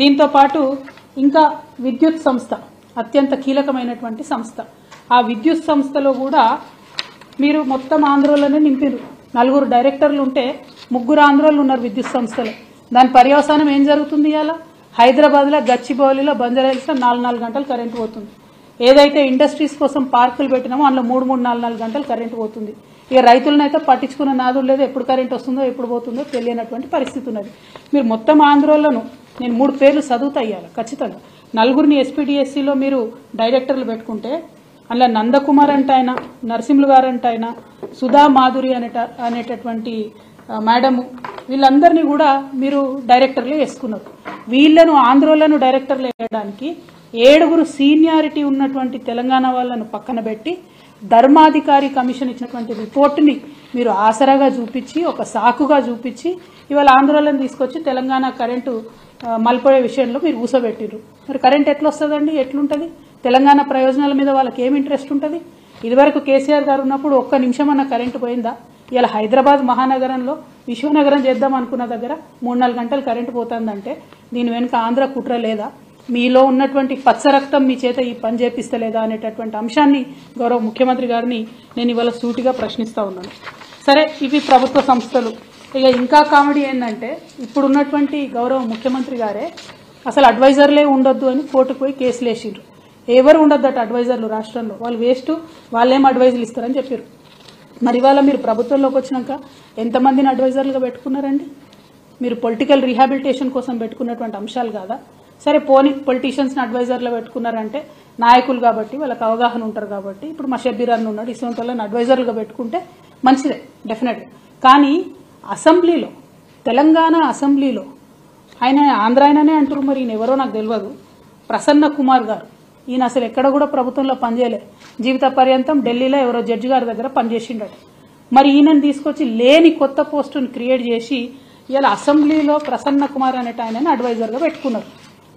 దీంతో పాటు ఇంకా విద్యుత్ సంస్థ అత్యంత కీలకమైనటువంటి సంస్థ. ఆ విద్యుత్ సంస్థలో కూడా మీరు మొత్తం ఆంధ్రోలోనే నింపిరు. నలుగురు డైరెక్టర్లు ఉంటే ముగ్గురు ఆంధ్రోలు ఉన్నారు విద్యుత్ సంస్థలో. దాని పర్యవసానం ఏం జరుగుతుంది ఇలా హైదరాబాద్లో గచ్చిబౌలిలో బంజారాహిల్స్లో నాలుగు నాలుగు గంటలు కరెంటు పోతుంది. ఏదైతే ఇండస్ట్రీస్ కోసం పార్కులు పెట్టినామో అందులో మూడు మూడు నాలుగు నాలుగు గంటలు కరెంటు పోతుంది. ఇక రైతులనైతే పట్టించుకున్న నాదులు లేదు ఎప్పుడు కరెంట్ వస్తుందో ఎప్పుడు పోతుందో తెలియనటువంటి పరిస్థితి ఉన్నది. మీరు మొత్తం ఆంధ్రోలను నేను మూడు పేర్లు చదువుతా ఇవ్వాలి ఖచ్చితంగా. నలుగురిని ఎస్పీడిఎస్సిలో మీరు డైరెక్టర్లు పెట్టుకుంటే అందులో నందకుమార్ అంటే ఆయన నరసింహులు గారు అంటే ఆయన సుధా మాధురి అనేట అనేటటువంటి మేడము వీళ్ళందరినీ కూడా మీరు డైరెక్టర్లు వేసుకున్నారు. వీళ్ళను ఆంధ్రోలను డైరెక్టర్లు వేయడానికి ఏడుగురు సీనియారిటీ ఉన్నటువంటి తెలంగాణ వాళ్ళను పక్కన పెట్టి ధర్మాధికారి కమిషన్ ఇచ్చినటువంటి రిపోర్ట్ని మీరు ఆసరాగా చూపించి ఒక సాకుగా చూపించి ఇవాళ ఆందోళన తీసుకొచ్చి తెలంగాణ కరెంటు ఆ, విషయంలో మీరు ఊసబెట్టిరు మరి కరెంట్ ఎట్లా వస్తుందండి ఎట్లుంటుంది? తెలంగాణ ప్రయోజనాల మీద వాళ్ళకి ఏం ఇంట్రెస్ట్ ఉంటుంది? ఇదివరకు కేసీఆర్ గారు ఉన్నప్పుడు ఒక్క నిమిషం అన్న కరెంటు పోయిందా? ఇలా హైదరాబాద్ మహానగరంలో విశ్వనగరం చేద్దాం అనుకున్న దగ్గర మూడు నాలుగు గంటలు కరెంటు పోతుందంటే దీని వెనుక ఆంధ్ర కుట్ర లేదా? మీలో ఉన్నటువంటి పచ్చ రక్తం మీ చేత ఈ పని చేపిస్తలేదా అనేటటువంటి అంశాన్ని గౌరవ ముఖ్యమంత్రి గారిని నేను ఇవాళ సూటిగా ప్రశ్నిస్తూ ఉన్నాను. సరే ఇవి ప్రభుత్వ సంస్థలు. ఇక ఇంకా కామెడీ ఏంటంటే ఇప్పుడున్నటువంటి గౌరవ ముఖ్యమంత్రి గారే అసలు అడ్వైజర్లే ఉండొద్దు అని కోర్టుకు పోయి కేసులు వేసిండ్రు. ఎవరు ఉండొద్దట అడ్వైజర్లు రాష్ట్రంలో? వాళ్ళు వేస్ట్ వాళ్ళేం అడ్వైజులు ఇస్తారని చెప్పారు మరి ఇవాళ మీరు ప్రభుత్వంలోకి వచ్చినాక ఎంతమందిని అడ్వైజర్లుగా పెట్టుకున్నారండి? మీరు పొలిటికల్ రీహాబిలిటేషన్ కోసం పెట్టుకున్నటువంటి అంశాలు కాదా? సరే పోని పొలిటీషియన్స్ని అడ్వైజర్లో పెట్టుకున్నారంటే నాయకులు కాబట్టి వాళ్ళకి అవగాహన ఉంటారు కాబట్టి ఇప్పుడు మా షబ్బీర్ అన్న ఉన్నాడు ఇటువంటి వాళ్ళని అడ్వైజర్లుగా పెట్టుకుంటే మంచిదే డెఫినెట్గా కానీ అసెంబ్లీలో తెలంగాణ అసెంబ్లీలో ఆయన ఆంధ్ర ఆయననే అంటారు మరి ఈయన ఎవరో నాకు తెలియదు ప్రసన్న కుమార్ గారు ఈయన అసలు ఎక్కడ కూడా ప్రభుత్వంలో పనిచేయలే. జీవిత పర్యంతం ఢిల్లీలో ఎవరో జడ్జి గారి దగ్గర పనిచేసిండట. మరి ఈయనని తీసుకొచ్చి లేని కొత్త పోస్టును క్రియేట్ చేసి ఇలా అసెంబ్లీలో ప్రసన్న కుమార్ అనేట ఆయనని అడ్వైజర్గా పెట్టుకున్నారు.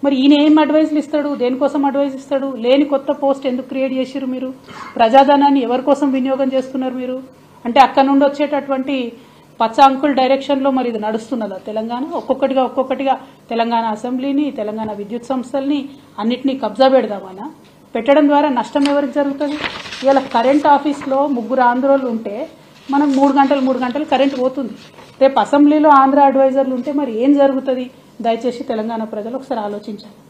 మరి ఈయన ఏం అడ్వైజులు ఇస్తాడు? దేనికోసం అడ్వైజ్ ఇస్తాడు? లేని కొత్త పోస్ట్ ఎందుకు క్రియేట్ చేసిరు మీరు? ప్రజాధనాన్ని ఎవరి కోసం వినియోగం చేస్తున్నారు మీరు? అంటే అక్కడ నుండి వచ్చేటటువంటి పచ్చ అంకుల్ డైరెక్షన్లో మరి ఇది నడుస్తున్నదా? తెలంగాణ ఒక్కొక్కటిగా ఒక్కొక్కటిగా తెలంగాణ అసెంబ్లీని తెలంగాణ విద్యుత్ సంస్థల్ని అన్నిటినీ కబ్జా పెడదామనా? పెట్టడం ద్వారా నష్టం ఎవరికి జరుగుతుంది? ఇవాళ కరెంట్ ఆఫీస్లో ముగ్గురు ఆంధ్రోలు ఉంటే మనం మూడు గంటలు మూడు గంటలు కరెంట్ పోతుంది. రేపు అసెంబ్లీలో ఆంధ్ర అడ్వైజర్లు ఉంటే మరి ఏం జరుగుతుంది? దయచేసి తెలంగాణ ప్రజలు ఒకసారి ఆలోచించాలి